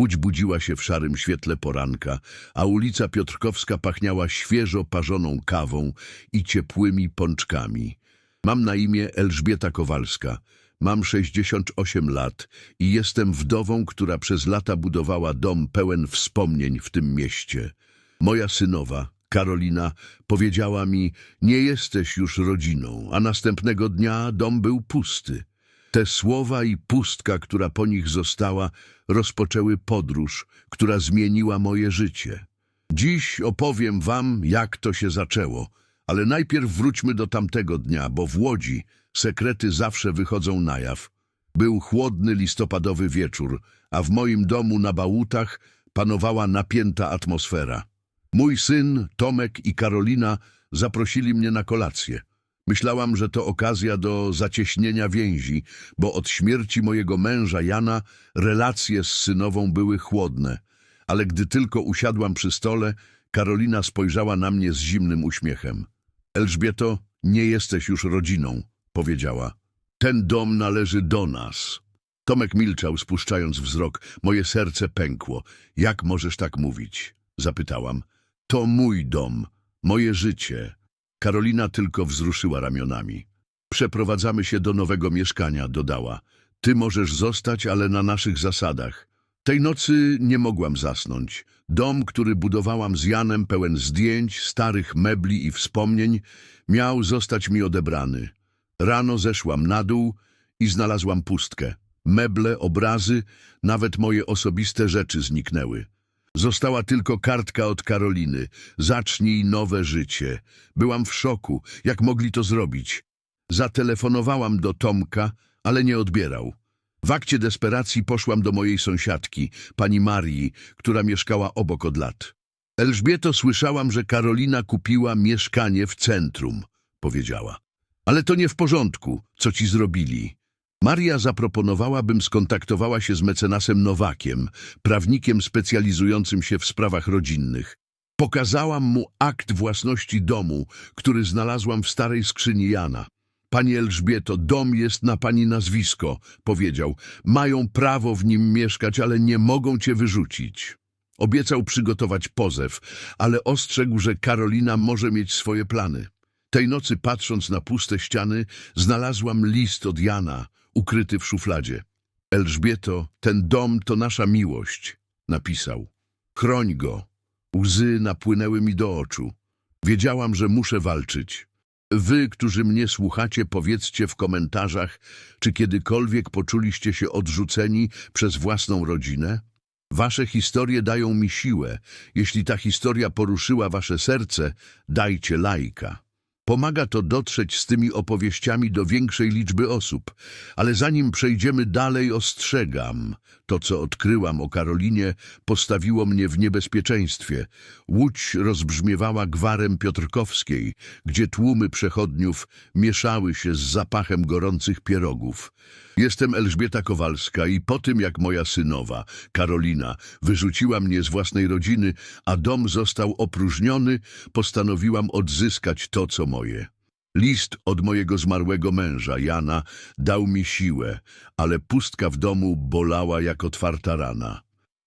Łódź budziła się w szarym świetle poranka, a ulica Piotrkowska pachniała świeżo parzoną kawą i ciepłymi pączkami. Mam na imię Elżbieta Kowalska. Mam 68 lat i jestem wdową, która przez lata budowała dom pełen wspomnień w tym mieście. Moja synowa, Karolina, powiedziała mi, nie jesteś już rodziną, a następnego dnia dom był pusty. Te słowa i pustka, która po nich została, rozpoczęły podróż, która zmieniła moje życie. Dziś opowiem wam, jak to się zaczęło, ale najpierw wróćmy do tamtego dnia, bo w Łodzi sekrety zawsze wychodzą na jaw. Był chłodny listopadowy wieczór, a w moim domu na Bałutach panowała napięta atmosfera. Mój syn, Tomek i Karolina zaprosili mnie na kolację. Myślałam, że to okazja do zacieśnienia więzi, bo od śmierci mojego męża Jana relacje z synową były chłodne. Ale gdy tylko usiadłam przy stole, Karolina spojrzała na mnie z zimnym uśmiechem. Elżbieto, nie jesteś już rodziną, powiedziała. Ten dom należy do nas. Tomek milczał, spuszczając wzrok. Moje serce pękło. Jak możesz tak mówić? Zapytałam. To mój dom, moje życie. Karolina tylko wzruszyła ramionami. Przeprowadzamy się do nowego mieszkania, dodała. Ty możesz zostać, ale na naszych zasadach. Tej nocy nie mogłam zasnąć. Dom, który budowałam z Janem, pełen zdjęć, starych mebli i wspomnień, miał zostać mi odebrany. Rano zeszłam na dół i znalazłam pustkę. Meble, obrazy, nawet moje osobiste rzeczy zniknęły. Została tylko kartka od Karoliny. Zacznij nowe życie. Byłam w szoku. Jak mogli to zrobić? Zatelefonowałam do Tomka, ale nie odbierał. W akcie desperacji poszłam do mojej sąsiadki, pani Marii, która mieszkała obok od lat. Elżbieto, słyszałam, że Karolina kupiła mieszkanie w centrum, powiedziała. Ale to nie w porządku, co ci zrobili. Maria zaproponowała, bym skontaktowała się z mecenasem Nowakiem, prawnikiem specjalizującym się w sprawach rodzinnych. Pokazałam mu akt własności domu, który znalazłam w starej skrzyni Jana. Pani Elżbieto, dom jest na pani nazwisko, powiedział. Mają prawo w nim mieszkać, ale nie mogą cię wyrzucić. Obiecał przygotować pozew, ale ostrzegł, że Karolina może mieć swoje plany. Tej nocy, patrząc na puste ściany, znalazłam list od Jana, ukryty w szufladzie. Elżbieto, ten dom to nasza miłość, napisał. Chroń go. Łzy napłynęły mi do oczu. Wiedziałam, że muszę walczyć. Wy, którzy mnie słuchacie, powiedzcie w komentarzach, czy kiedykolwiek poczuliście się odrzuceni przez własną rodzinę? Wasze historie dają mi siłę. Jeśli ta historia poruszyła wasze serce, dajcie lajka. Pomaga to dotrzeć z tymi opowieściami do większej liczby osób. Ale zanim przejdziemy dalej, ostrzegam. To, co odkryłam o Karolinie, postawiło mnie w niebezpieczeństwie. Łódź rozbrzmiewała gwarem Piotrkowskiej, gdzie tłumy przechodniów mieszały się z zapachem gorących pierogów. Jestem Elżbieta Kowalska i po tym, jak moja synowa, Karolina, wyrzuciła mnie z własnej rodziny, a dom został opróżniony, postanowiłam odzyskać to, co moje. List od mojego zmarłego męża, Jana, dał mi siłę, ale pustka w domu bolała jak otwarta rana.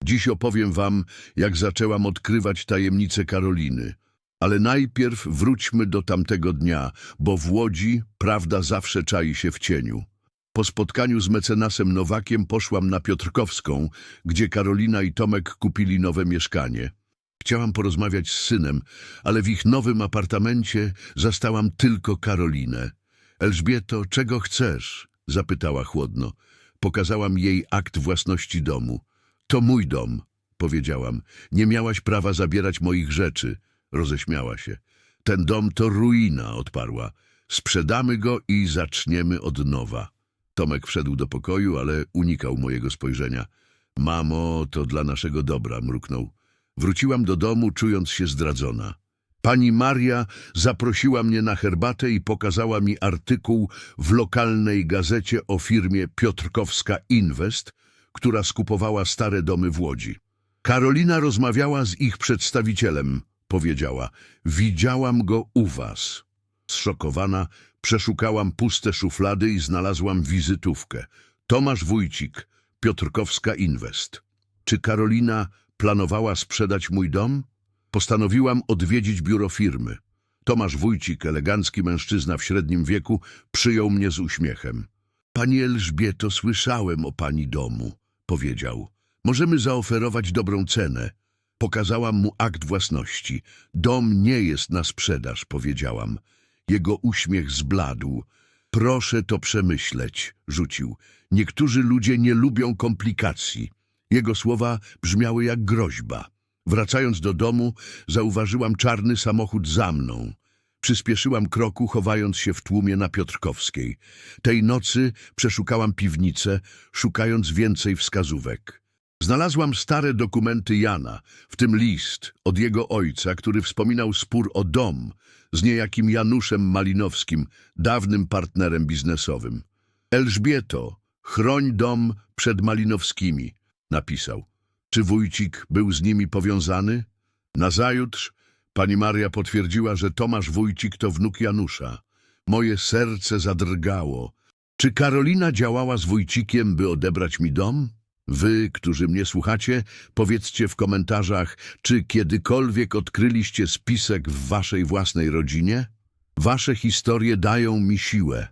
Dziś opowiem wam, jak zaczęłam odkrywać tajemnice Karoliny. Ale najpierw wróćmy do tamtego dnia, bo w Łodzi prawda zawsze czai się w cieniu. Po spotkaniu z mecenasem Nowakiem poszłam na Piotrkowską, gdzie Karolina i Tomek kupili nowe mieszkanie. Chciałam porozmawiać z synem, ale w ich nowym apartamencie zastałam tylko Karolinę. Elżbieto, czego chcesz? zapytała chłodno. Pokazałam jej akt własności domu. To mój dom, powiedziałam. Nie miałaś prawa zabierać moich rzeczy. Roześmiała się. Ten dom to ruina, odparła. Sprzedamy go i zaczniemy od nowa. Tomek wszedł do pokoju, ale unikał mojego spojrzenia. Mamo, to dla naszego dobra, mruknął. Wróciłam do domu, czując się zdradzona. Pani Maria zaprosiła mnie na herbatę i pokazała mi artykuł w lokalnej gazecie o firmie Piotrkowska Invest, która skupowała stare domy w Łodzi. Karolina rozmawiała z ich przedstawicielem, powiedziała. Widziałam go u was. Zszokowana, przeszukałam puste szuflady i znalazłam wizytówkę. Tomasz Wójcik, Piotrkowska Invest. Czy Karolina planowała sprzedać mój dom? Postanowiłam odwiedzić biuro firmy. Tomasz Wójcik, elegancki mężczyzna w średnim wieku, przyjął mnie z uśmiechem. Pani Elżbieto, słyszałem o pani domu, powiedział. Możemy zaoferować dobrą cenę. Pokazałam mu akt własności. Dom nie jest na sprzedaż, powiedziałam. Jego uśmiech zbladł. Proszę to przemyśleć, rzucił. Niektórzy ludzie nie lubią komplikacji. Jego słowa brzmiały jak groźba. Wracając do domu, zauważyłam czarny samochód za mną. Przyspieszyłam kroku, chowając się w tłumie na Piotrkowskiej. Tej nocy przeszukałam piwnicę, szukając więcej wskazówek. Znalazłam stare dokumenty Jana, w tym list od jego ojca, który wspominał spór o dom z niejakim Januszem Malinowskim, dawnym partnerem biznesowym. Elżbieto, chroń dom przed Malinowskimi, napisał. Czy wójcik był z nimi powiązany? Nazajutrz pani Maria potwierdziła, że Tomasz Wójcik to wnuk Janusza. Moje serce zadrgało. Czy Karolina działała z Wójcikiem, by odebrać mi dom? Wy, którzy mnie słuchacie, powiedzcie w komentarzach, czy kiedykolwiek odkryliście spisek w waszej własnej rodzinie? Wasze historie dają mi siłę.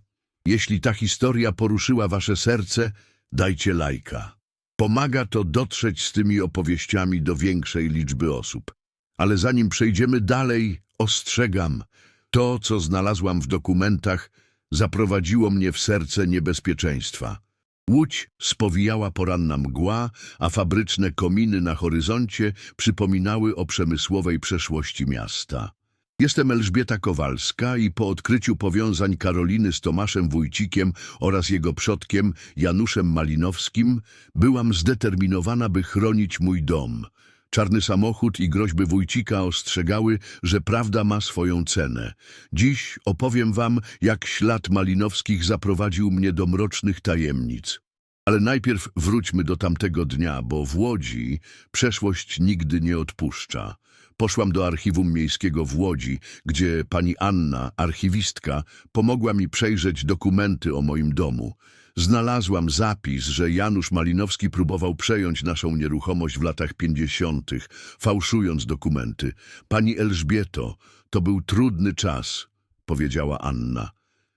Jeśli ta historia poruszyła wasze serce, dajcie lajka. Pomaga to dotrzeć z tymi opowieściami do większej liczby osób. Ale zanim przejdziemy dalej, ostrzegam, to, co znalazłam w dokumentach, zaprowadziło mnie w serce niebezpieczeństwa. Łódź spowijała poranna mgła, a fabryczne kominy na horyzoncie przypominały o przemysłowej przeszłości miasta. Jestem Elżbieta Kowalska i po odkryciu powiązań Karoliny z Tomaszem Wójcikiem oraz jego przodkiem Januszem Malinowskim byłam zdeterminowana, by chronić mój dom. Czarny samochód i groźby Wójcika ostrzegały, że prawda ma swoją cenę. Dziś opowiem wam, jak ślad Malinowskich zaprowadził mnie do mrocznych tajemnic. Ale najpierw wróćmy do tamtego dnia, bo w Łodzi przeszłość nigdy nie odpuszcza. Poszłam do archiwum miejskiego w Łodzi, gdzie pani Anna, archiwistka, pomogła mi przejrzeć dokumenty o moim domu. Znalazłam zapis, że Janusz Malinowski próbował przejąć naszą nieruchomość w latach pięćdziesiątych, fałszując dokumenty. Pani Elżbieto, to był trudny czas, powiedziała Anna.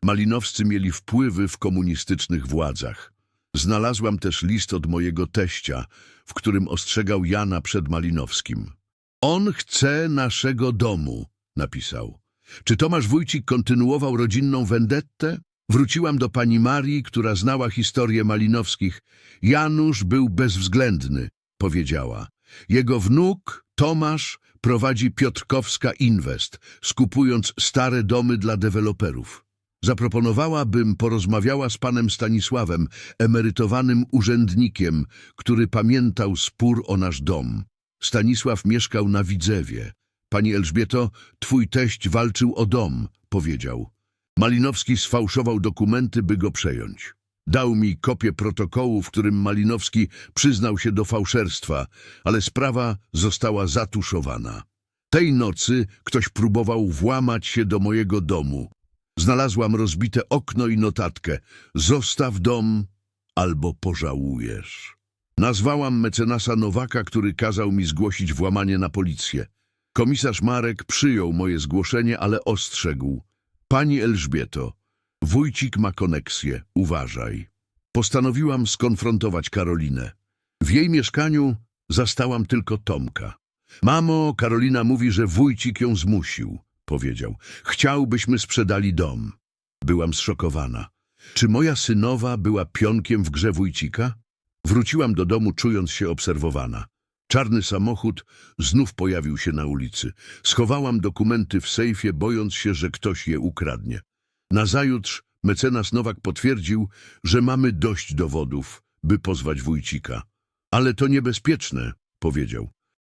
Malinowscy mieli wpływy w komunistycznych władzach. Znalazłam też list od mojego teścia, w którym ostrzegał Jana przed Malinowskim. On chce naszego domu, napisał. Czy Tomasz Wójcik kontynuował rodzinną vendettę? Wróciłam do pani Marii, która znała historię Malinowskich. Janusz był bezwzględny, powiedziała. Jego wnuk, Tomasz, prowadzi Piotrkowska Invest, skupując stare domy dla deweloperów. Zaproponowała, bym porozmawiała z panem Stanisławem, emerytowanym urzędnikiem, który pamiętał spór o nasz dom. Stanisław mieszkał na Widzewie. Pani Elżbieto, twój teść walczył o dom, powiedział. Malinowski sfałszował dokumenty, by go przejąć. Dał mi kopię protokołu, w którym Malinowski przyznał się do fałszerstwa, ale sprawa została zatuszowana. Tej nocy ktoś próbował włamać się do mojego domu. Znalazłam rozbite okno i notatkę. Zostaw dom, albo pożałujesz. Nazwałam mecenasa Nowaka, który kazał mi zgłosić włamanie na policję. Komisarz Marek przyjął moje zgłoszenie, ale ostrzegł. Pani Elżbieto, wójcik ma koneksję, uważaj. Postanowiłam skonfrontować Karolinę. W jej mieszkaniu zastałam tylko Tomka. Mamo, Karolina mówi, że wójcik ją zmusił, powiedział. Chciałbyśmy sprzedali dom. Byłam zszokowana. Czy moja synowa była pionkiem w grze wójcika? Wróciłam do domu, czując się obserwowana. Czarny samochód znów pojawił się na ulicy. Schowałam dokumenty w sejfie, bojąc się, że ktoś je ukradnie. Nazajutrz mecenas Nowak potwierdził, że mamy dość dowodów, by pozwać wójcika. Ale to niebezpieczne, powiedział.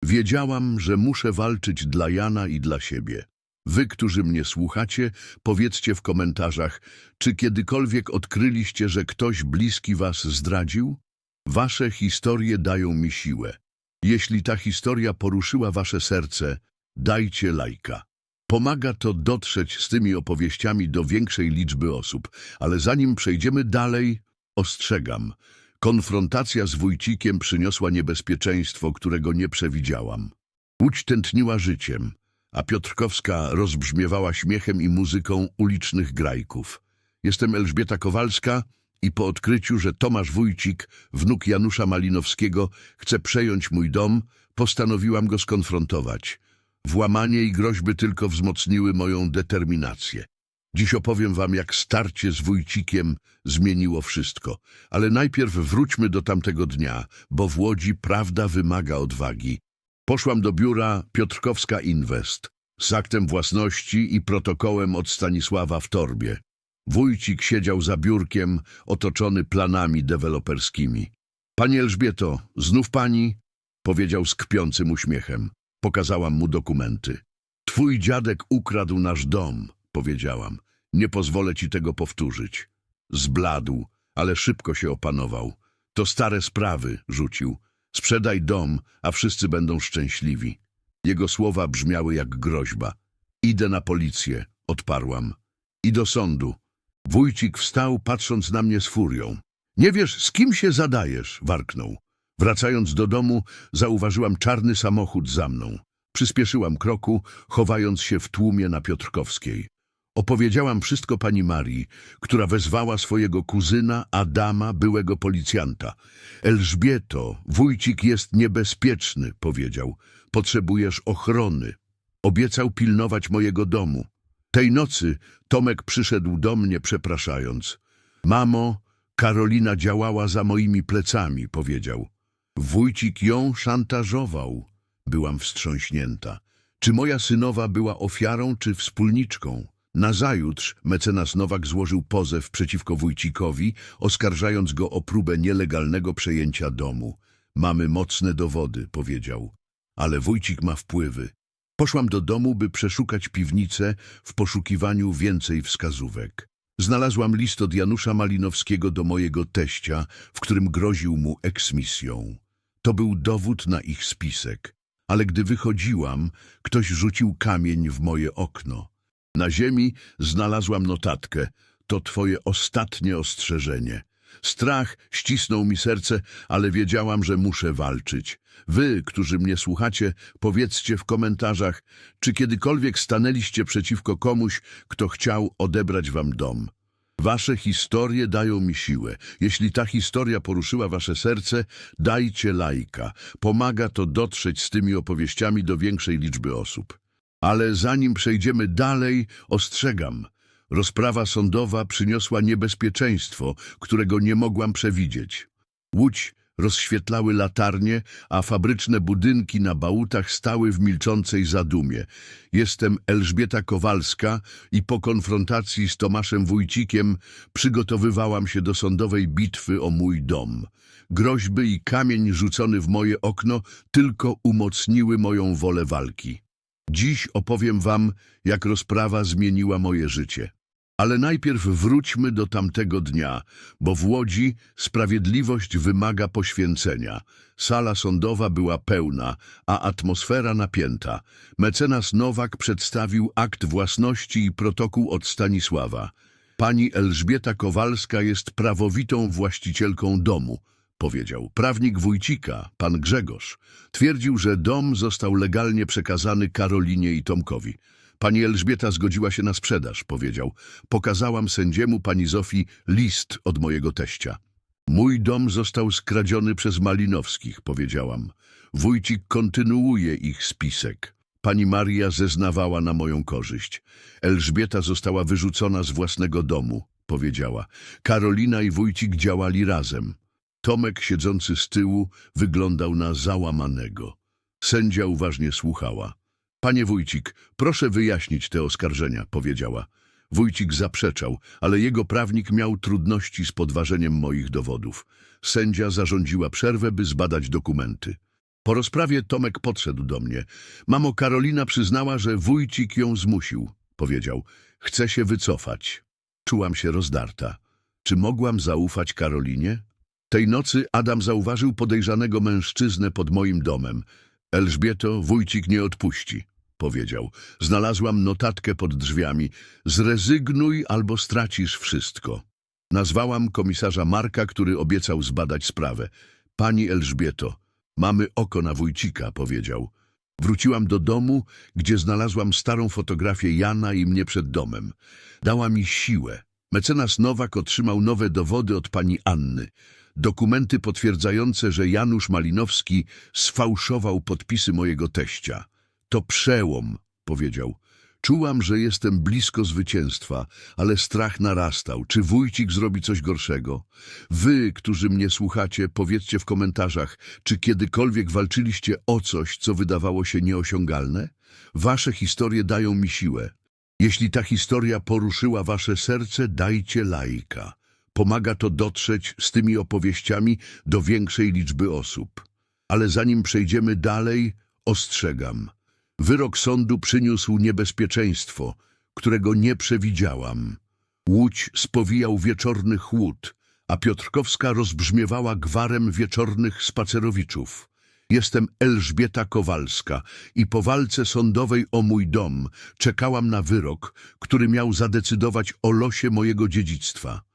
Wiedziałam, że muszę walczyć dla Jana i dla siebie. Wy, którzy mnie słuchacie, powiedzcie w komentarzach, czy kiedykolwiek odkryliście, że ktoś bliski was zdradził? Wasze historie dają mi siłę. Jeśli ta historia poruszyła wasze serce, dajcie lajka. Pomaga to dotrzeć z tymi opowieściami do większej liczby osób, ale zanim przejdziemy dalej, ostrzegam. Konfrontacja z wójcikiem przyniosła niebezpieczeństwo, którego nie przewidziałam. Łódź tętniła życiem, a Piotrkowska rozbrzmiewała śmiechem i muzyką ulicznych grajków. Jestem Elżbieta Kowalska i po odkryciu, że Tomasz Wójcik, wnuk Janusza Malinowskiego, chce przejąć mój dom, postanowiłam go skonfrontować. Włamanie i groźby tylko wzmocniły moją determinację. Dziś opowiem wam, jak starcie z Wójcikiem zmieniło wszystko. Ale najpierw wróćmy do tamtego dnia, bo w Łodzi prawda wymaga odwagi. Poszłam do biura Piotrkowska Invest z aktem własności i protokołem od Stanisława w torbie. Wójcik siedział za biurkiem, otoczony planami deweloperskimi. Pani Elżbieto, znów pani? Powiedział z kpiącym uśmiechem. Pokazałam mu dokumenty. Twój dziadek ukradł nasz dom, powiedziałam. Nie pozwolę ci tego powtórzyć. Zbladł, ale szybko się opanował. To stare sprawy, rzucił. Sprzedaj dom, a wszyscy będą szczęśliwi. Jego słowa brzmiały jak groźba. Idę na policję, odparłam. I do sądu. Wójcik wstał, patrząc na mnie z furią. Nie wiesz, z kim się zadajesz, warknął. Wracając do domu, zauważyłam czarny samochód za mną. Przyspieszyłam kroku, chowając się w tłumie na Piotrkowskiej. Opowiedziałam wszystko pani Marii, która wezwała swojego kuzyna Adama, byłego policjanta. Elżbieto, wójcik jest niebezpieczny, powiedział. Potrzebujesz ochrony. Obiecał pilnować mojego domu. Tej nocy Tomek przyszedł do mnie, przepraszając. Mamo, Karolina działała za moimi plecami, powiedział. Wójcik ją szantażował. Byłam wstrząśnięta. Czy moja synowa była ofiarą czy wspólniczką? Nazajutrz mecenas Nowak złożył pozew przeciwko Wójcikowi, oskarżając go o próbę nielegalnego przejęcia domu. Mamy mocne dowody, powiedział. Ale Wójcik ma wpływy. Poszłam do domu, by przeszukać piwnicę w poszukiwaniu więcej wskazówek. Znalazłam list od Janusza Malinowskiego do mojego teścia, w którym groził mu eksmisją. To był dowód na ich spisek. Ale gdy wychodziłam, ktoś rzucił kamień w moje okno. Na ziemi znalazłam notatkę. To twoje ostatnie ostrzeżenie. Strach ścisnął mi serce, ale wiedziałam, że muszę walczyć. Wy, którzy mnie słuchacie, powiedzcie w komentarzach, czy kiedykolwiek stanęliście przeciwko komuś, kto chciał odebrać wam dom. Wasze historie dają mi siłę. Jeśli ta historia poruszyła wasze serce, dajcie lajka. Pomaga to dotrzeć z tymi opowieściami do większej liczby osób. Ale zanim przejdziemy dalej, ostrzegam. Rozprawa sądowa przyniosła niebezpieczeństwo, którego nie mogłam przewidzieć. Łódź rozświetlały latarnie, a fabryczne budynki na bałutach stały w milczącej zadumie. Jestem Elżbieta Kowalska i po konfrontacji z Tomaszem Wójcikiem przygotowywałam się do sądowej bitwy o mój dom. Groźby i kamień rzucony w moje okno tylko umocniły moją wolę walki. Dziś opowiem wam, jak rozprawa zmieniła moje życie. Ale najpierw wróćmy do tamtego dnia, bo w Łodzi sprawiedliwość wymaga poświęcenia. Sala sądowa była pełna, a atmosfera napięta. Mecenas Nowak przedstawił akt własności i protokół od Stanisława. Pani Elżbieta Kowalska jest prawowitą właścicielką domu, powiedział. Prawnik Wójcika, pan Grzegorz, twierdził, że dom został legalnie przekazany Karolinie i Tomkowi. Pani Elżbieta zgodziła się na sprzedaż, powiedział. Pokazałam sędziemu pani Zofii list od mojego teścia. Mój dom został skradziony przez Malinowskich, powiedziałam. Wójcik kontynuuje ich spisek. Pani Maria zeznawała na moją korzyść. Elżbieta została wyrzucona z własnego domu, powiedziała. Karolina i Wójcik działali razem. Tomek, siedzący z tyłu, wyglądał na załamanego. Sędzia uważnie słuchała. Panie Wójcik, proszę wyjaśnić te oskarżenia, powiedziała. Wójcik zaprzeczał, ale jego prawnik miał trudności z podważeniem moich dowodów. Sędzia zarządziła przerwę, by zbadać dokumenty. Po rozprawie Tomek podszedł do mnie. Mamo, Karolina przyznała, że Wójcik ją zmusił, powiedział. Chce się wycofać. Czułam się rozdarta. Czy mogłam zaufać Karolinie? Tej nocy Adam zauważył podejrzanego mężczyznę pod moim domem. Elżbieto, wójcik nie odpuści, powiedział. Znalazłam notatkę pod drzwiami. Zrezygnuj albo stracisz wszystko. Nazwałam komisarza Marka, który obiecał zbadać sprawę. Pani Elżbieto, mamy oko na wójcika, powiedział. Wróciłam do domu, gdzie znalazłam starą fotografię Jana i mnie przed domem. Dała mi siłę. Mecenas Nowak otrzymał nowe dowody od pani Anny. Dokumenty potwierdzające, że Janusz Malinowski sfałszował podpisy mojego teścia. To przełom, powiedział. Czułam, że jestem blisko zwycięstwa, ale strach narastał. Czy wójcik zrobi coś gorszego? Wy, którzy mnie słuchacie, powiedzcie w komentarzach, czy kiedykolwiek walczyliście o coś, co wydawało się nieosiągalne? Wasze historie dają mi siłę. Jeśli ta historia poruszyła wasze serce, dajcie lajka. Pomaga to dotrzeć z tymi opowieściami do większej liczby osób. Ale zanim przejdziemy dalej, ostrzegam. Wyrok sądu przyniósł niebezpieczeństwo, którego nie przewidziałam. Łódź spowijał wieczorny chłód, a Piotrkowska rozbrzmiewała gwarem wieczornych spacerowiczów. Jestem Elżbieta Kowalska i po walce sądowej o mój dom czekałam na wyrok, który miał zadecydować o losie mojego dziedzictwa.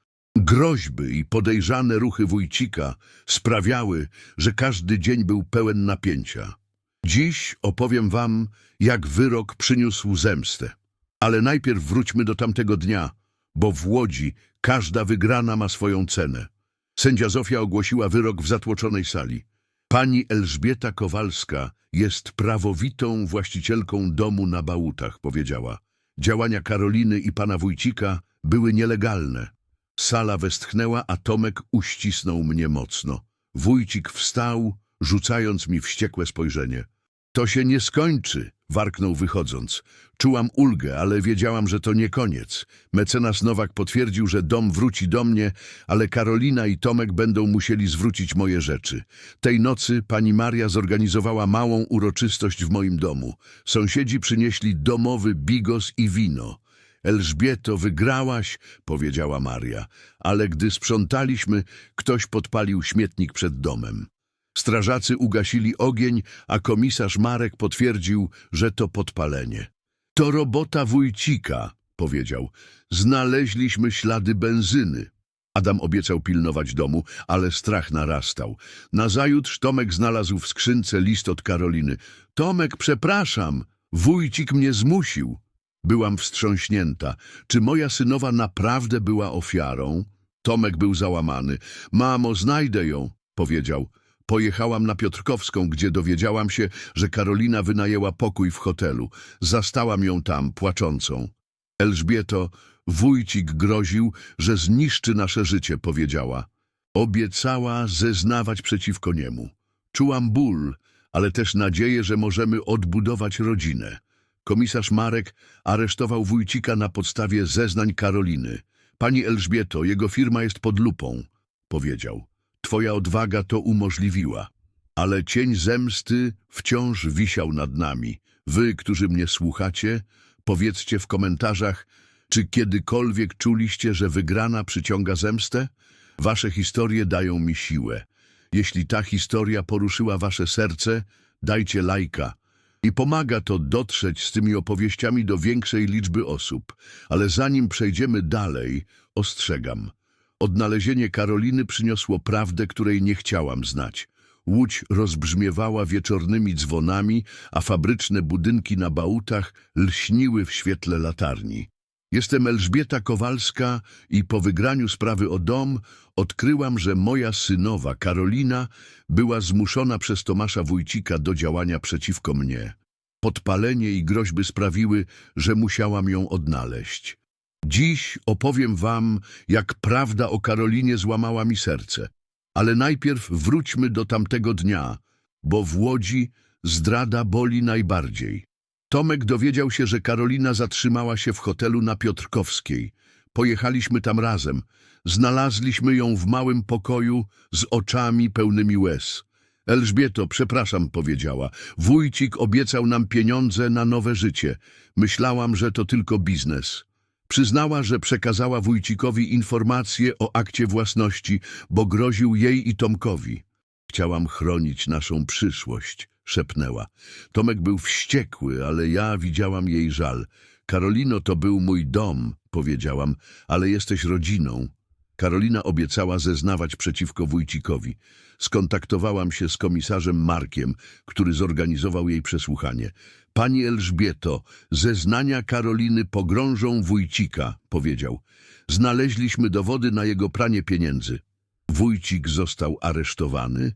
Groźby i podejrzane ruchy wójcika sprawiały, że każdy dzień był pełen napięcia. Dziś opowiem wam, jak wyrok przyniósł zemstę. Ale najpierw wróćmy do tamtego dnia, bo w Łodzi każda wygrana ma swoją cenę. Sędzia Zofia ogłosiła wyrok w zatłoczonej sali. Pani Elżbieta Kowalska jest prawowitą właścicielką domu na Bałutach, powiedziała. Działania Karoliny i pana Wójcika były nielegalne. Sala westchnęła, a Tomek uścisnął mnie mocno. Wójcik wstał, rzucając mi wściekłe spojrzenie. To się nie skończy, warknął wychodząc. Czułam ulgę, ale wiedziałam, że to nie koniec. Mecenas Nowak potwierdził, że dom wróci do mnie, ale Karolina i Tomek będą musieli zwrócić moje rzeczy. Tej nocy pani Maria zorganizowała małą uroczystość w moim domu. Sąsiedzi przynieśli domowy bigos i wino. Elżbieto, wygrałaś, powiedziała Maria, ale gdy sprzątaliśmy, ktoś podpalił śmietnik przed domem. Strażacy ugasili ogień, a komisarz Marek potwierdził, że to podpalenie. To robota wójcika, powiedział. Znaleźliśmy ślady benzyny. Adam obiecał pilnować domu, ale strach narastał. Nazajutrz Tomek znalazł w skrzynce list od Karoliny. Tomek, przepraszam, wójcik mnie zmusił. Byłam wstrząśnięta. Czy moja synowa naprawdę była ofiarą? Tomek był załamany. Mamo, znajdę ją, powiedział. Pojechałam na Piotrkowską, gdzie dowiedziałam się, że Karolina wynajęła pokój w hotelu. Zastałam ją tam, płaczącą. Elżbieto, wójcik groził, że zniszczy nasze życie, powiedziała. Obiecała zeznawać przeciwko niemu. Czułam ból, ale też nadzieję, że możemy odbudować rodzinę. Komisarz Marek aresztował wójcika na podstawie zeznań Karoliny. Pani Elżbieto, jego firma jest pod lupą, powiedział. Twoja odwaga to umożliwiła. Ale cień zemsty wciąż wisiał nad nami. Wy, którzy mnie słuchacie, powiedzcie w komentarzach, czy kiedykolwiek czuliście, że wygrana przyciąga zemstę? Wasze historie dają mi siłę. Jeśli ta historia poruszyła wasze serce, dajcie lajka. I pomaga to dotrzeć z tymi opowieściami do większej liczby osób. Ale zanim przejdziemy dalej, ostrzegam. Odnalezienie Karoliny przyniosło prawdę, której nie chciałam znać. Łódź rozbrzmiewała wieczornymi dzwonami, a fabryczne budynki na bałutach lśniły w świetle latarni. Jestem Elżbieta Kowalska i po wygraniu sprawy o dom odkryłam, że moja synowa Karolina była zmuszona przez Tomasza Wójcika do działania przeciwko mnie. Podpalenie i groźby sprawiły, że musiałam ją odnaleźć. Dziś opowiem wam, jak prawda o Karolinie złamała mi serce. Ale najpierw wróćmy do tamtego dnia, bo w Łodzi zdrada boli najbardziej. Tomek dowiedział się, że Karolina zatrzymała się w hotelu na Piotrkowskiej. Pojechaliśmy tam razem. Znalazliśmy ją w małym pokoju z oczami pełnymi łez. Elżbieto, przepraszam, powiedziała. Wójcik obiecał nam pieniądze na nowe życie. Myślałam, że to tylko biznes. Przyznała, że przekazała wójcikowi informacje o akcie własności, bo groził jej i Tomkowi. Chciałam chronić naszą przyszłość, szepnęła. Tomek był wściekły, ale ja widziałam jej żal. Karolino, to był mój dom, powiedziałam, ale jesteś rodziną. Karolina obiecała zeznawać przeciwko wójcikowi. Skontaktowałam się z komisarzem Markiem, który zorganizował jej przesłuchanie. Pani Elżbieto, zeznania Karoliny pogrążą wójcika, powiedział. Znaleźliśmy dowody na jego pranie pieniędzy. Wójcik został aresztowany,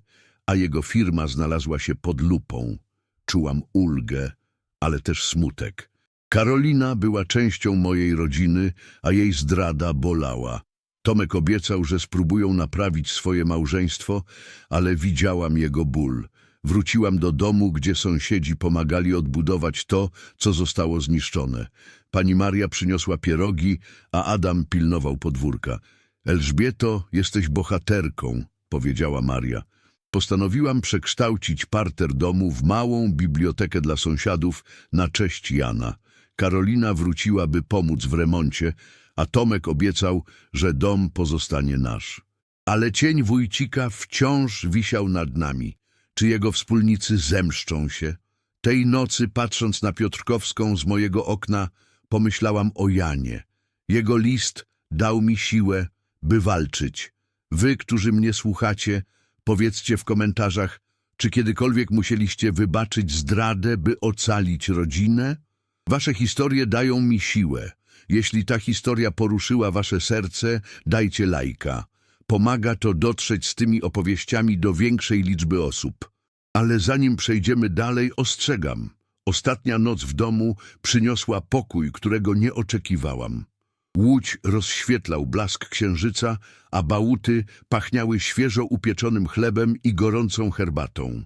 a jego firma znalazła się pod lupą. Czułam ulgę, ale też smutek. Karolina była częścią mojej rodziny, a jej zdrada bolała. Tomek obiecał, że spróbują naprawić swoje małżeństwo, ale widziałam jego ból. Wróciłam do domu, gdzie sąsiedzi pomagali odbudować to, co zostało zniszczone. Pani Maria przyniosła pierogi, a Adam pilnował podwórka. Elżbieto, jesteś bohaterką, powiedziała Maria. Postanowiłam przekształcić parter domu w małą bibliotekę dla sąsiadów na cześć Jana. Karolina wróciła, by pomóc w remoncie, a Tomek obiecał, że dom pozostanie nasz. Ale cień wójcika wciąż wisiał nad nami. Czy jego wspólnicy zemszczą się? Tej nocy, patrząc na Piotrkowską z mojego okna, pomyślałam o Janie. Jego list dał mi siłę, by walczyć. Wy, którzy mnie słuchacie, powiedzcie w komentarzach, czy kiedykolwiek musieliście wybaczyć zdradę, by ocalić rodzinę? Wasze historie dają mi siłę. Jeśli ta historia poruszyła wasze serce, dajcie lajka. Pomaga to dotrzeć z tymi opowieściami do większej liczby osób. Ale zanim przejdziemy dalej, ostrzegam. Ostatnia noc w domu przyniosła pokój, którego nie oczekiwałam. Łódź rozświetlał blask księżyca, a bałuty pachniały świeżo upieczonym chlebem i gorącą herbatą.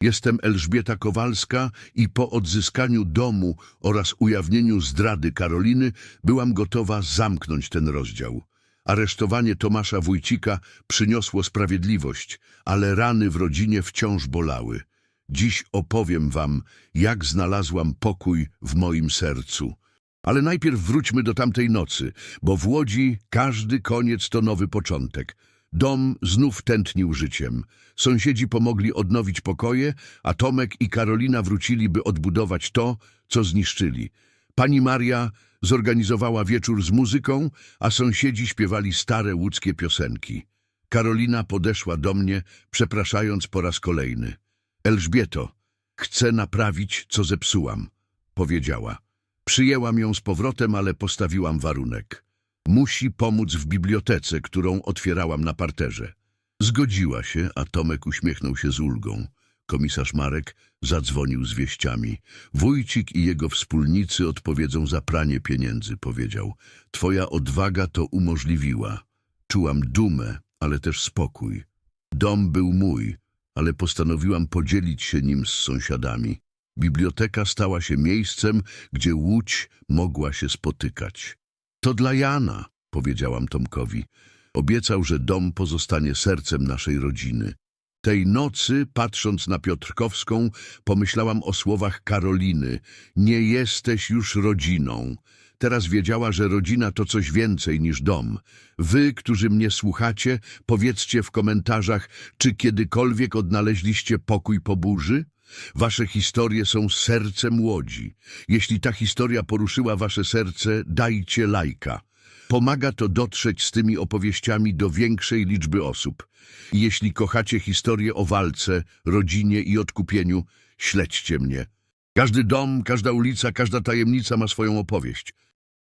Jestem Elżbieta Kowalska i po odzyskaniu domu oraz ujawnieniu zdrady Karoliny byłam gotowa zamknąć ten rozdział. Aresztowanie Tomasza Wójcika przyniosło sprawiedliwość, ale rany w rodzinie wciąż bolały. Dziś opowiem wam, jak znalazłam pokój w moim sercu. Ale najpierw wróćmy do tamtej nocy, bo w Łodzi każdy koniec to nowy początek. Dom znów tętnił życiem. Sąsiedzi pomogli odnowić pokoje, a Tomek i Karolina wrócili, by odbudować to, co zniszczyli. Pani Maria zorganizowała wieczór z muzyką, a sąsiedzi śpiewali stare łódzkie piosenki. Karolina podeszła do mnie, przepraszając po raz kolejny. Elżbieto, chcę naprawić, co zepsułam, powiedziała. Przyjęłam ją z powrotem, ale postawiłam warunek. Musi pomóc w bibliotece, którą otwierałam na parterze. Zgodziła się, a Tomek uśmiechnął się z ulgą. Komisarz Marek zadzwonił z wieściami. Wójcik i jego wspólnicy odpowiedzą za pranie pieniędzy, powiedział. Twoja odwaga to umożliwiła. Czułam dumę, ale też spokój. Dom był mój, ale postanowiłam podzielić się nim z sąsiadami. Biblioteka stała się miejscem, gdzie łódź mogła się spotykać. To dla Jana, powiedziałam Tomkowi. Obiecał, że dom pozostanie sercem naszej rodziny. Tej nocy, patrząc na Piotrkowską, pomyślałam o słowach Karoliny. Nie jesteś już rodziną. Teraz wiedziała, że rodzina to coś więcej niż dom. Wy, którzy mnie słuchacie, powiedzcie w komentarzach, czy kiedykolwiek odnaleźliście pokój po burzy? Wasze historie są sercem łodzi. Jeśli ta historia poruszyła wasze serce, dajcie lajka. Pomaga to dotrzeć z tymi opowieściami do większej liczby osób. Jeśli kochacie historię o walce, rodzinie i odkupieniu, śledźcie mnie. Każdy dom, każda ulica, każda tajemnica ma swoją opowieść.